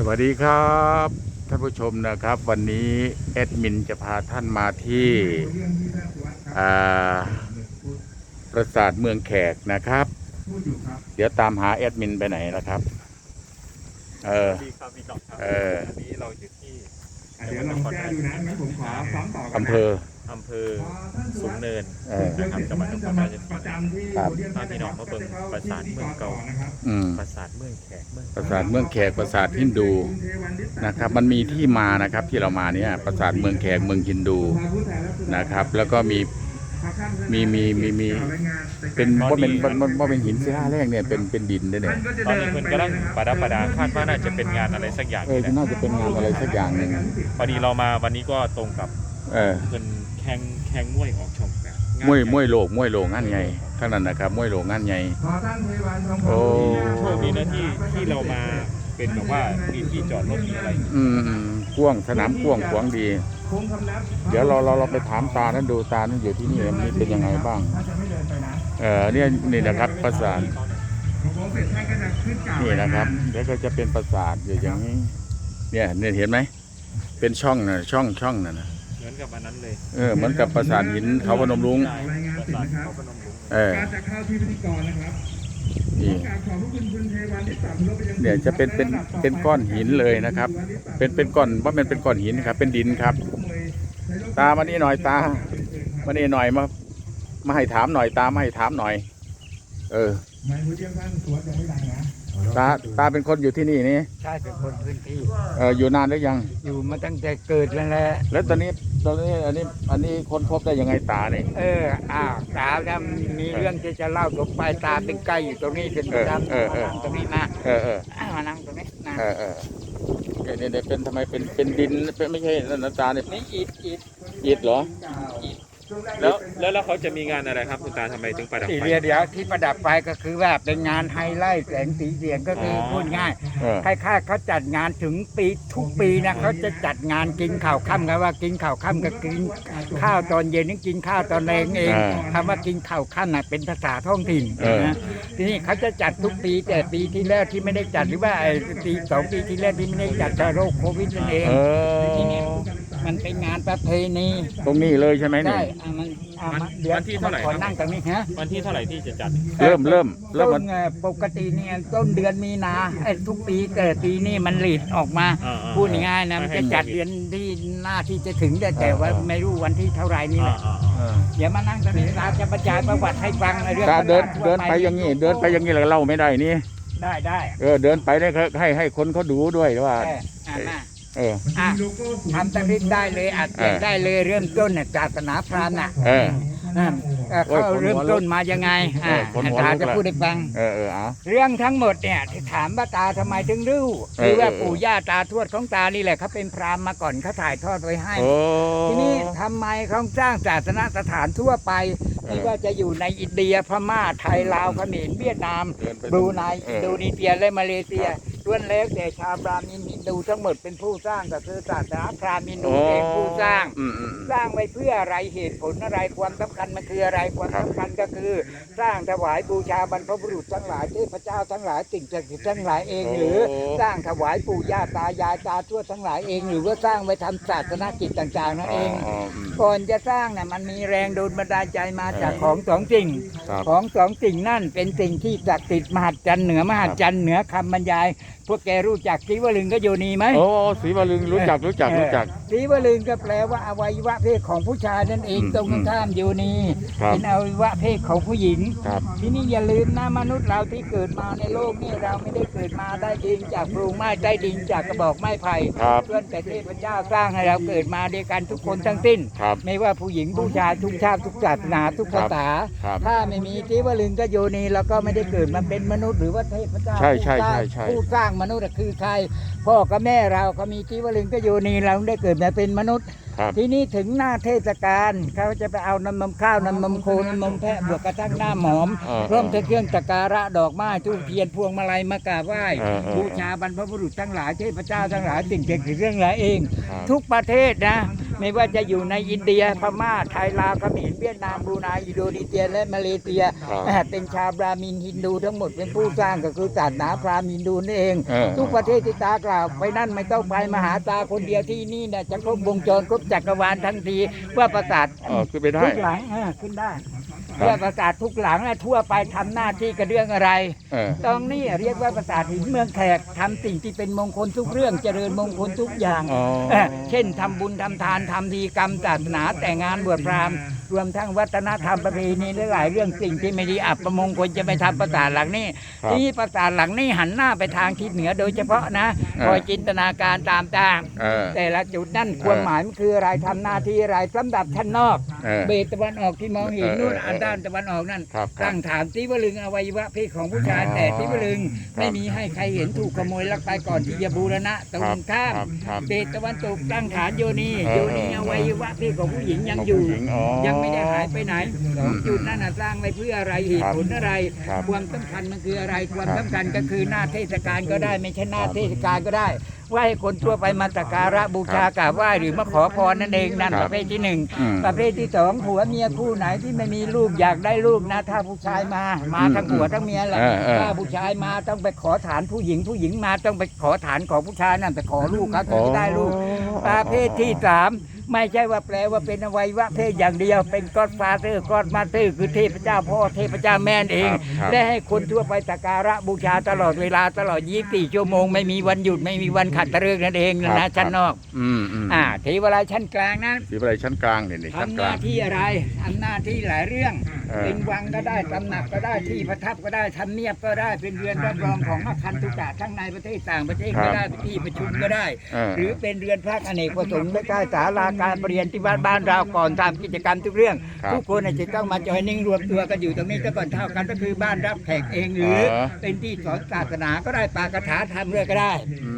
สวัสดีครับท่านผู้ชมนะครับ วันนี้แอดมินจะพาท่านมาที่อ่าปราสาทเมืองแขกนะครับ เดี๋ยวตามหาแอดมินไปไหนนะครับ เออดีครับพี่จอมครับเออวันนี้เราอยู่ที่อะเดี๋ยวลองแก้ดูนะงั้นผมขอซ้อมต่อกันนะอำเภอ อำเภอสูงเนินเออ นะครับจังหวัดนครราชสีประมาจำที่ครับโพเดียมพาพี่น้องมาเบิ่งปราสาทเมืองเก่านะครับอืม ปราสาทเมืองแขกเมืองปราสาทเมืองแขกปราสาทฮินดูนะครับ มันมีที่มานะครับที่เรามาเนี่ยปราสาทเมืองแขกเมืองฮินดูนะครับ แล้วก็มีมีมีมีมีเป็นว่าเป็นว่าว่าเป็นหินศิลาแรกเนี่ยเป็นเป็นดินด้วยเนี่ยตอนนี้เพิ่นกำลังประดับประดาคาดว่าน่าจะเป็นงานอะไรสักอย่างเออนี่แหละน่าจะเป็นงานอะไรสักอย่างหนึ่งพอดีเรามาวันนี้ก็ตรงกับ เออเพิ่นแข่งแข่งมวยออกช่องแปดงานมวยมวยโลกมวยโลกงานไงทั้งนั้นนะครับมวยโลกงานไงขอท่านเทวันทองโอ้โชคดีนะที่ที่เรามาเป็นแบบว่ามีที่จอดรถมีอะไรอืมอืมกว้างสนามกว้างขวางดีโค้งคำนับเดี๋ยวเราเราเราไปถามตาท่านดูตาท่านอยู่ที่นี่มันเป็นยังไงบ้าง ถ้าจะไม่เดินไปนะเออเนี่ยนี่นะครับปราสาทโค้งเสร็จท่านก็จะขึ้นกล่าวนี่นะครับแล้วก็จะเป็นปราสาทอยู่อย่างนี้ เนี่ยเนี่ยเห็นไหมเป็นช่องนะช่องช่องน่ะนะ เหมือนกับอันนั้นเลยเออเหมือนกับปราสาทหินเขาพนมรุ้งใช่ปราสาทเขาพนมรุ้งเออ การจะเข้าที่พิธีกรนะครับนี่ ขอกราบขอบพระคุณคุณเทวันที่ตัดรถไปยังเนี่ยจะเป็นเป็นเป็นก้อนหินเลยนะครับ เป็นเป็นก้อนว่ามันเป็นก้อนหินครับ เป็นดินครับ ตามานี่หน่อยตา มานี่หน่อยมามาให้ถามหน่อยตามาให้ถามหน่อย เออ ไม่รู้เรื่องท่านสวดยังไม่ดังนะ ตาตาเป็นคนอยู่ที่นี่นี่ใช่เป็นคนพื้นที่ เอออยู่นานหรือยัง อยู่มาตั้งแต่เกิดแล้วแหละ แล้วตอนนี้ตอนนี้อันนี้อันนี้คนพบได้ยังไงตาเนี่ยเออ อ้าวสาวเนี่ยมีเรื่องที่จะเล่าตรงไปตาเป็นใกล้อยู่ตรงนี้เป็นประจำเออเออเออมานั่งตรงนี้นะเออเอออะมานั่งตรงนี้นะเออเออเนี่ยเนี่ยเนี่ยเป็นทำไมเป็นเป็นดินเป็นไม่ใช่นั่นนะตาเนี่ยนี่อิฐอิฐอิฐเหรอ แล้วแล้วแล้วเขาจะมีงานอะไรครับคุณตาทำไมถึงประดับที่ไฟเรียเดี๋ยวที่ประดับไฟก็คือว่าเป็นงานไฮไลท์แสงสีเสียงก็คือออ พูดง่ายเออคล้ายๆเขาจัดงานถึงปีทุกปีนะเขาจะจัดงานกินข้าวค่ำกันว่ากินข้าวค่ำก็กินข้าวตอนเย็นนี่กินข้าวตอนแรงเองอ่าคำว่ากินข้าวค่ำน่ะเป็นภาษาท้องถิ่นเออ นะทีนี้เขาจะจัดทุกปีแต่ปีที่แล้วที่ไม่ได้จัดหรือว่าไอ้ปีสองปีที่แล้วที่ไม่ได้จัดจากโรคโควิดนั่นเอง เอทีนี้อ มันเป็นงานประเพณีตรงนี้เลยใช่ไหมนี่ใช่อะมันอะมันเดี๋ยววันที่เท่าไหร่ขอครับ นั่งตรงนี้ฮะวันที่เท่าไหร่ที่จะจัด เริ่มเริ่มเริ่มต้มันนเอ่อปกติเนี่ยต้นเดือนมีนาไอ้ทุกปีแต่ปีนี้มันหลีดออกมา อ่าๆพูดง่ายๆนะมันจะจัดเดือนที่หน้าที่จะถึงแต่แต่ว่าไม่รู้วันที่เท่าไหร่นี่แหละอ่า เออเดี๋ยวมานั่งตรงนี้เราจะบรรยายประวัติให้ฟังเรื่องตาเดินประวัติเดินไปอย่างนี้ เดินไปอย่างนี้แล้วเล่าไม่ได้นี่ได้ได้เออเดินไปได้ให้ให้ให้คนเขาดูด้วยว่าเอออะมา เออ อะโลโก้ศูนย์ทำตะลิดได้เลยอัดเสียงเออได้เลยเริ่มต้นน่ะศาสนาพราหมณ์น่ะเออ อะเอ่อโอ้ยเขาขนหัวเริ่มต้นมายังไงอะเออขนหัวตาลุกจะละพูดให้ฟัง เออเออเอา เรื่องทั้งหมดเนี่ยที่ถามว่าตาทำไมถึงรู้เออคือว่าเออ ปู่ย่าตาทวดของตานี่แหละเขาเป็นพราหมณ์มาก่อนเขาถ่ายทอดไว้ให้ โอ้ ทีนี้ทำไมเขาสร้างศาสนสถานทั่วไปเออไม่ว่าจะอยู่ในอินเดียพม่าไทยลาวเขมรเวียดนามเดินไปบรูไนเอออินโดนีเซียและมาเลเซีย ล้วนแล้วแต่ชาวบราหมินฮินดูทั้งหมดเป็นผู้สร้างก็คือศาสนาพราหมณ์ฮินดูเองผู้สร้าง อืมอืมอืม สร้างไว้เพื่ออะไรเหตุผลอะไรความสำคัญมันคืออะไรความครับสำคัญก็คือ สร้างถวายบูชาบรรพบุรุษทั้งหลายเทพเจ้าทั้งหลายสิ่งศักดิ์สิทธิ์ทั้งหลายเองหรือ สร้างถวายปู่ย่าตายายตาทวดทั้งหลายเอง หรือว่าสร้างไว้ทำศาสนกิจต่างๆนั่นเอง อ๋ออืม ก่อนจะสร้างน่ะมันมีแรงโดนบันดาลใจมาจากของสองสิ่ง ครับของสองสิ่งนั่นเป็นสิ่งที่ศักดิ์สิทธิ์มหัศจรรย์เหนือมหัศจรรย์เหนือคำบรรยาย พวกแกรู้จักศรีวลึงก็โยนีไหมโอ้สีวลึงรู้จักรู้จักรู้จักศรีวลึงก็แปลว่าอวัยวะเพศของผู้ชายนั่นเองอืมตรงกันข้ามโยนีครับ เป็นอวัยวะเพศของผู้หญิง ครับทีนี้อย่าลืมนะมนุษย์เราที่เกิดมาในโลกนี้เราไม่ได้เกิดมาได้ดินจากปลูงไม้ได้ดินจากกระบอกไม้ไผ่ครับเพื่อนแต่เทพเจ้าสร้างให้เราเกิดมาด้วยกันทุกคนทั้งสิ้น ครับ ไม่ว่าผู้หญิงผู้ชายทุกชาติทุกศาสนาทุกภาษา ครับถ้าไม่มีที่ว่าลึงก็โยนีเราก็ไม่ได้เกิดมาเป็นมนุษย์หรือว่าเทพเจ้าใช่ใช่ผู้สร้างใช่ใช่ ผู้สร้างมนุษย์น่ะคือใครพ่อกับแม่เราก็มีที่ว่าลึงก็โยนีเราได้เกิดมาเป็นมนุษย์ครับทีนี้ถึงหน้าเทศกาลเขาจะไปเอาน้ำนมข้าวน้ำนมโคน้ำนมแพะบวกกระทั่งหน้าหมอมเออพร้อมทั้งเครื่องสักการะดอกไม้ทูบเทียนพวงมาลัยมากราบไหว้เออเออบูชาบรรพบุรุษทั้งหลายเทพเจ้าทั้งหลายสิ่งเก่งเรื่องหลายเองครับทุกประเทศนะ ไม่ว่าจะอยู่ในอินเดียพม่าไทยลาวเขมร เวียดนามบรูไนอินโดนีเซียและมาเลเซียครับอ่าเป็นชาวบราหมินฮินดูทั้งหมดเป็นผู้สร้างก็คือศาสนาพราหมณ์ฮินดูนั่นเองเออทุกประเทศที่ตากล่าวไปนั่นไม่ต้องไปมาหาตาคนเดียวที่นี่เนี่ยจะครบวงจรครบจักรวาลทันทีว่าประสาทเออขึ้นไปได้ทุกหลังอ่าขึ้นได้ ครับว่าประสาททุกหลังและทั่วไปทำหน้าที่กระเรื่องอะไรเออ ตรงนี้เรียกว่าประสาทหินเมืองแขกทำสิ่งที่เป็นมงคลทุกเรื่องเจริญมงคลทุกอย่างอ๋อ เอ่อเช่นทำบุญทำทานทำดีกรรมศาสนาแต่งงานบวชพราหมณ์รวมทั้งวัฒนธรรมประเพณีหลายๆเรื่องสิ่งที่ไม่ดีอับประมงคลจะไปทำประสาทหลังนี้ครับที่ประสาทหลังนี้หันหน้าไปทางทิศเหนือโดยเฉพาะนะเออ คอยจินตนาการตามตาม เออ แต่ละจุดนั่นความหมายมันคืออะไรทำหน้าที่อะไรสำหรับท่านนอก เออเบตตะวันออกที่มองเห็นเออนู่นเอออันด้านตะวันออกนั่นครับครับ ตั้งถามติวลึงอวัยวะเพศของผู้ชายอ๋อแต่ติวลึงครับไม่มีให้ใครเห็นถูกขโมยลักไปก่อนที่จะบูรณะตรงข้ามครับครับเบตตะวันตกตั้งฐานโยนีเออโยนีอวัยวะเพศของผู้หญิงยังอยู่ของผู้หญิงอ๋อ ยังไม่ได้หายไปไหนสองจุดนั่นน่ะสร้างไว้เพื่ออะไรเหตุผลอะไร ครับความสำคัญมันคืออะไร ความครับสำคัญก็คือหน้าเทศกาลก็ได้ ไม่ใช่หน้าเทศกาลก็ได้ ว่าให้คนทั่วไปมาสักการะบูชากราบไหว้หรือมาขอพรนั่นเองนั่นครับประเภทที่หนึ่งอืมประเภทที่สองผัวเมียคู่ไหนที่ไม่มีลูกอยากได้ลูกนะถ้าผู้ชายมามาทั้งผัวทั้งเมียแหละเออเออ ถ้าผู้ชายมาต้องไปขอฐานผู้หญิงผู้หญิงมาต้องไปขอฐานของผู้ชายนั่นไปขอลูกเขาถึงจะได้ลูก ประเภทที่สาม ไม่ใช่ว่าแปลว่าเป็นอวัยวะเพศอย่างเดียว เป็นกอดฟาเธอร์กอดมาเธอร์คือเทพเจ้าพ่อเทพเจ้าแม่นเองครับครับและให้คนทั่วไปสักการะบูชาตลอดเวลาตลอด 24 ชั่วโมง ไม่มีวันหยุดไม่มีวันขัดตะเริกนั่นเองนะนะชั้นนอก อืมอืมอ่าเทวราชชั้นกลางนั้น สีอะไรชั้นกลางเนี่ยนี่ชั้นทำหกลาน้าง ที่อะไรทำหน้าที่หลายเรื่อง เออเป็นวังก็ได้ตำหนักก็ได้ที่ประทับก็ได้ทำเนียบก็ได้เป็นเรือนรับรองของอาคันตุกะทั้งในประเทศต่างประเทศก็ได้เป็นที่ประชุมก็ได้เออหรือเป็นเรือนพักอเนกประสงค์และการศาลาการประเรียนที่บ้านบ้านเราก่อนทำกิจกรรมทุกเรื่องครับทุกคนจะต้องมาจอยนิ่งรวมตัวกันอยู่ตรงนี้ก็ก่อนเท่ากันก็คือบ้านรับแขกเองหรือเออเป็นที่สอนศาสนาก็ได้ปากถาทำเรื่องก็ได้อืม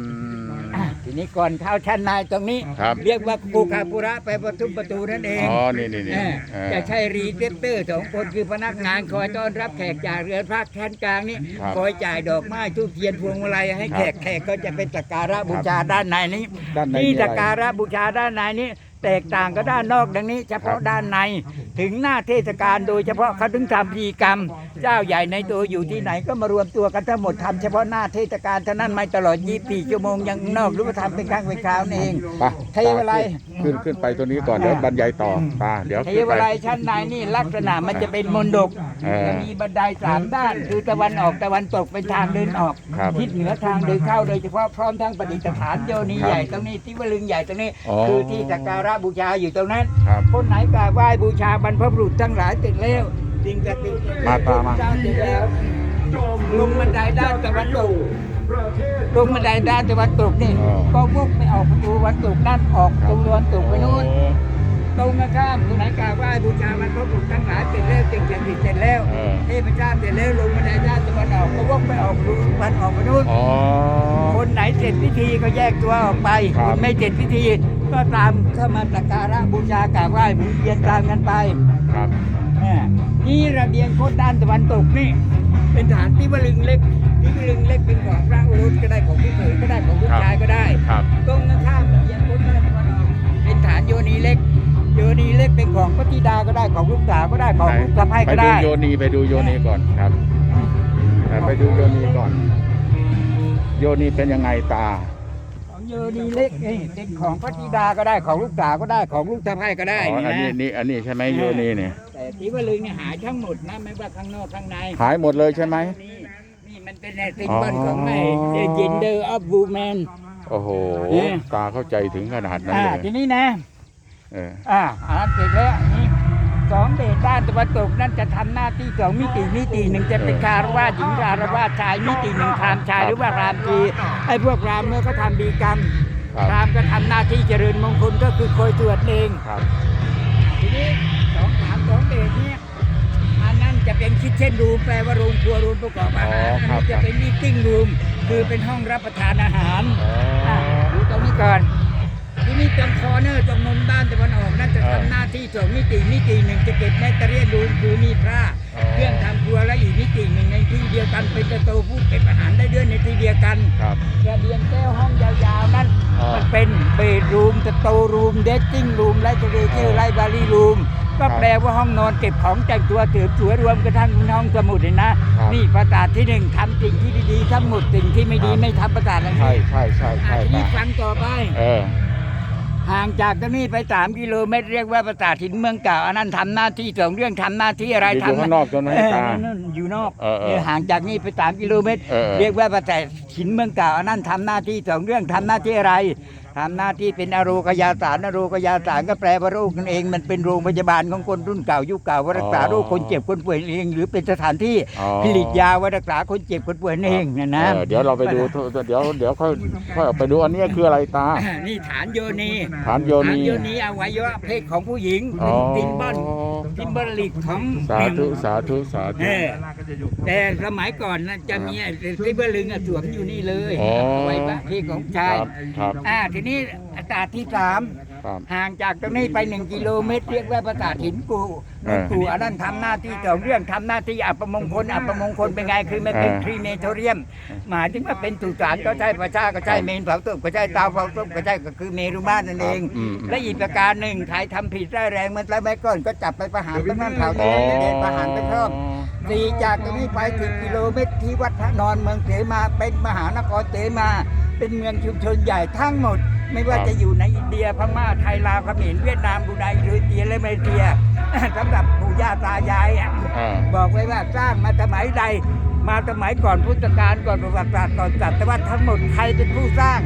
อะ ทีนี้ก่อนเข้าชั้นในตรงนี้ ครับ เรียกว่าปูคาปุระไปประตูประตูนั่นเองอ๋อ นี่นี่นี่เออเออ จะใช้รีเซพเตอร์สองคนคือพนักงานคอยต้อนรับแขกจากเรือนพักชั้นกลางนี่ครับคอยจ่ายดอกไม้ทูบเทียนพวงมาลัยให้ครับแขกแขกก็จะเป็นสักการะบูชาด้านในนี้ด้านในที่มีอะไรสักการะบูชาด้านในนี้ แตกต่างกับด้านนอกดังนี้ เฉพาะด้านใน ถึงหน้าเทศกาลโดยเฉพาะเขาถึงทำพิธีกรรม เจ้าใหญ่ในตัวอยู่ที่ไหนก็มารวมตัวกันทั้งหมดทำเฉพาะหน้าเทศกาลเท่านั้นไม่ตลอด 24 ชั่วโมงยังนอกหรือว่าทำเป็นครั้งเป็นคราวนั่นเอง ไปเทวไลย ขึ้นขึ้นไปตัวนี้ก่อนเดี๋ยวบรรยายต่อตาเดี๋ยวเทขึ้นวไป ไลยชั้นในนี่ลักษณะมันจะเป็นมนดกเออจะมีบันไดสามด้าน คือตะวันออกตะวันตกเป็นทางเดินออกครับทิศเหนือทางเดินเข้าโดยเฉพาะพร้อมทั้งประดิษฐานโยนีครับใหญ่ตรงนี้ที่วลึงใหญ่ตรงนี้ อ๋อคือที่สักการะบูชาอยู่ตรงนั้น ครับ คนไหนกราบไหว้บูชาบรรพบุรุษทั้งหลายติดแล้ว สิ่งศักดิ์สิทธิ์มาตามมาเจ้ติดแล้วลงบันไดด้านตะวันตกลงบันไดด้านตะวันตกนี่ อ๋อ ก็วกไปออกประตูตะวันตกนั่นออกตรงตะวันตกไปนู่นตรงกันข้ามคนไหนกราบไหว้บูชาบรรพบุรุษทั้งหลายเสร็จแล้วสิ่งศักดิ์สิทธิ์เสร็จแล้วเออเทพเจ้าเสร็จแล้วลงบันไดด้านตะวันออกก็วกไปออกรูวันออกไปนู่น อ๋อ คนไหนเสร็จพิธีก็แยกตัวออกไปครับคนไม่เสร็จพิธี ก็ตามเข้ามาสักการะบูชากราบไหว้หมุนเวียนตามกันไป ครับอ่า นี่ระเบียงโคตรด้านตะวันตกนี่ เป็นฐานที่วลึงเล็กที่วลึงเล็กเป็นของพระอุรุษก็ได้ของพี่เขยก็ได้ของลูกชายก็ได้ครับตรงกันข้ามระเบียงโคตรด้านตะวันออกเป็นฐานโยนีเล็กโยนีเล็กเป็นของพระธิดาก็ได้ของลูกสาวก็ได้ของลูกสะใภ้ไปก็ดูได้โยนีไปดูโยนีก่อนครับแต่ไปดูโยนีก่อน โยนีเป็นยังไงตาของโยนีเล็กนี่เป็นของพระธิดาก็ได้ของลูกสาวก็ได้ของลูกสะใภ้ก็ได้อ๋ออันนี้นะนี่อันนี้ใช่ไหมโยนีเนี่ย แต่ที่ว่าลึงเนี่ยหายทั้งหมดนะไม่ว่าข้างนอกข้างในหายหมดเลยใช่ไหม นี่นี่มันเป็นในสิ่งอ๋อบันของไอ้ The Gender of Woman โอ้โหเอ๊ะตาเข้าใจถึงขนาดนั้นอ่าเลยทีนี้นะ เอออ่าอ่านเสร็จแล้วนี่สองเดชด้านตะวันตกนั่นจะทำหน้าที่สองมิติมิติหนึ่งจะเป็นคารวาสหญิงคารวาสชายมิติหนึ่งพรามชายหรือว่ารามจีไอ้พวกรามเมื่อเขาทำดีกรรมครับพรามก็ทำหน้าที่เจริญมงคลก็คือคอยตรวจเอง ครับทีนี้ สองสามสองเดชเนี่ยอันนั้นจะเป็นคิดเช่นรูมแปลว่าโรงครัวรูมประกอบอาหารอ๋ออันครับนี้จะเป็นมีติ้งรูมคือเป็นห้องรับประทานอาหารอ๋อออะดูตรงนี้ก่อนที่นี่ตรงคอร์เนอร์ตรงมุมด้านตะวันออกนั่นจะเออทำหน้าที่สองมิติมิติหนึ่งจะเก็บแมตเตอเรียนรูมคือมีพระอ๋อ เครื่องทำครัวและอีกมิติหนึ่งในที่เดียวกันเป็นสโตรผู้เก็บอาหารได้ด้วยในที่เดียวกัน ครับ ระเบียงแก้วห้องยาวๆ นั้นอ่ามัมันเป็นเบดรูมสโตรูมเดสติ้งรูมไลท์เรเจออ่าร์ไลบรารีรูม ก็แปลว่าห้องนอนเก็บของแต่งตัวเสริมสวยรวมกระทั่งห้องสมุดเห็นนะครับนี่ประกาศที่หนึ่งทำสิ่งที่ดีๆทั้งหมดสิ่งที่ไม่ดีครับไม่ทำประกาศอะไรใช่ใช่ใช่อะใช่ทีนี้ตาฟังต่อไปเออห่างจากตรงนี้ไปสามกิโลเมตรเรียกว่าประสาทหินเมืองเก่าอันนั้นทำหน้าที่สองเรื่องทำหน้าที่อะไรอยู่ทำข้างนอกจนเอให้อตานั่นอยู่นอกเออเออเนี่ยห่างจากนี่ไปสามกิโลเมตรเออเออเรียกว่าประสาทหินเมืองเก่าอันนั้นทำหน้าที่สองเรื่องทำหน้าที่อะไร ทำหน้าที่เป็นอโรคยาสารอโรคยาสารก็แปลว่าโรคนั่นเอง มันเป็นโรงพยาบาลของคนรุ่นเก่ายุคเก่าว่ารักษาโรคคนเจ็บคนป่วยเอง หรือเป็นสถานที่อ๋อ ผลิตยาว่ารักษาคนเจ็บคนป่วยนั่นเองนะนะ เออเดี๋ยวเราไปดูเดี๋ยวเดี๋ยวค่อยค่อยไปดูอันนี้คืออะไรตา นี่ฐานโยนี ฐานโยฐานนีโยนีอวัยวะเพศของผู้หญิงอ๋อ ติมบอนติมบอลิกของสาธุสาธุสาธุเออแต่สมัยก่อนนะจะมีติมบอลิงอะสวมอยู่นี่เลยอ๋ออวัยวะเพศของคชายรับครับ อ่าทีนี้อัตราที่สามครับ ห่างจากตรงนี้ไปหนึ่งกิโลเมตรเรียกว่าประสาทหินกูเออ กูอันนั้นทำหน้าที่สองเรื่องทำหน้าที่อัปมงคลอัปมงคลเป็นไงคือมันเป็นเออครีเมโทเรียม หมายถึงว่าเป็นสุสานก็ใช่ประชาก็ใช่เมนเผาศพก็ใช่เตาเผาศพก็ใช่ก็คือเมรุมาตรนั่นเอง อืม และอีกประการหนึ่งใครทำผิดร้ายแรงเหมันแล้วแม่ก่อนก็จับไปประหารตั้งนั้นเผาตั้งนั้นเดนประหารไปเพิ่มสี่จากตรงนี้ไปสิบกิโลเมตรที่วัดพระนอนเมืองเสมาเป็นมหานครเสมา เป็นเมืองชุมชนใหญ่ทั้งหมด ไม่ว่าจะอยู่ในอินเดียพม่าไทยลาวเขมรเวียดนามบรูไนหรือเตียและมาเลเซียสำหรับปู่ย่าตายายอะอ่าบอกไว้ว่าสร้างมาสมัยใด มาสมัยก่อนพุทธกาลก่อนประวัติศาสตร์ก่อนศตวรรษทั้งหมดใครเป็นผู้สร้าง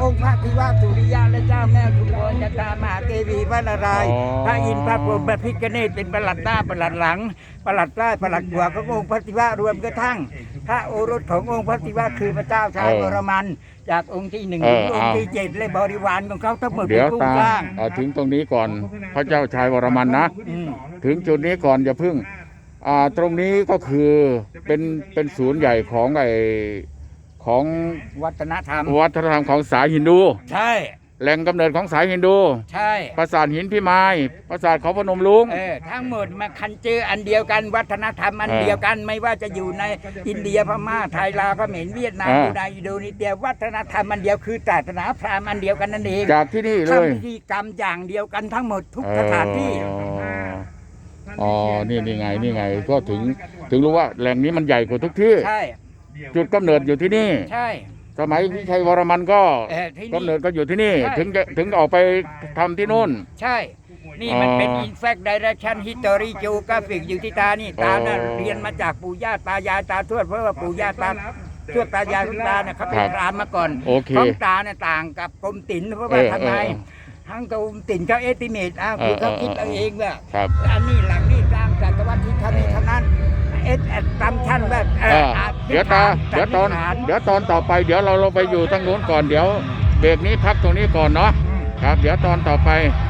องค์พระศิวะสุริยะและเจ้าแม่ทุกคนยตามหาเทวีพระนารายณ์อ๋อพระอินทร์พระพรหมพระพิฆเนศเป็นประหลัดหน้าประหลัดหลังประหลัดใต้ประหลัดหัวขององค์พระศิวะรวมกระทั่งพ ระโอรสขององค์พระศิวะคือพระเจ้าชายเออวรมัน จากองค์ที่หนึ่งเอถึององค์เอาที่เจ็ดและบริวารของเขาทั้งหมดเดี๋เป็ยนวผู้ตาสร้าง เอาถึงตรงนี้ก่อนพระเจ้าชายวรมันนะ อืม ถึงจุดนี้ก่อนอย่าพึ่งอ่าตรงนี้ก็คือเป็นเป็นศูนย์ใหญ่ของไอของวัฒนธรรม วัฒนธรรมของสายฮินดู ใช่ แหล่งกำเนิดของสายฮินดู ใช่ปราสาทหินพิมาย ปราสาทเขาพนมลุง เออทั้งหมดมาคันเจออันเดียวกันวัฒนธรรมอันเออเดียวกันไม่ว่าจะอยู่ในอินเดียพม่าไทยลาวเขมรเวียดนามเออบูไนอินโดนีเซียวัฒนธรรมอันเดียวคือศาสนาพราหมณ์อันเดียวกันนั่นเองจากที่นี่เลยทำพิธีกรรมอย่างเดียวกันทั้งหมดทุกสถานที่ อ๋ออ๋อ นี่นี่ไงนี่ไงก็ถึงถึงรู้ว่าแหล่งนี้มันใหญ่กว่าทุกที่ ใช่ จุดกำเนิดอยู่ที่นี่ ใช่ สมัยพี่ชัยวรมันก็เออที่กำเนินี่ ดก็อยู่ที่นี่ ใช่ ถึงจะถึงออกไปทำที่นู่น ใช่ นี่มันเป็น อ๋อ in fact direction history geographic อยู่ที่ตานี่ ตาน่ะอ๋อเรียนมาจากปู่ย่าตายายตาทวดเพราะว่าปู่ย่าตาทวดตายายคุณตาเนี่ยเขาเป็นครับพรามมาก่อนโอเคของตาเนี่ยต่างกับกรมตินเพราะว่าเออทำไมเออทั้งกรมตินเขาเอติเมตอะคือเขาเออเออ คิดเอาเองว่า ครับ อันนี้หลัง อสแอดตามชั้นแบบเอ่ออ่าอะเดี๋ยวตาเดี๋ยวตอนสันนิษฐานเดี๋ยวตอนต่อไปเดี๋ยวเราลงไปอยู่ทางนู้นก่อนเดี๋ยว เบรกนี้พักตรงนี้ก่อนเนาะอืม ครับ เดี๋ยวตอนต่อไปอ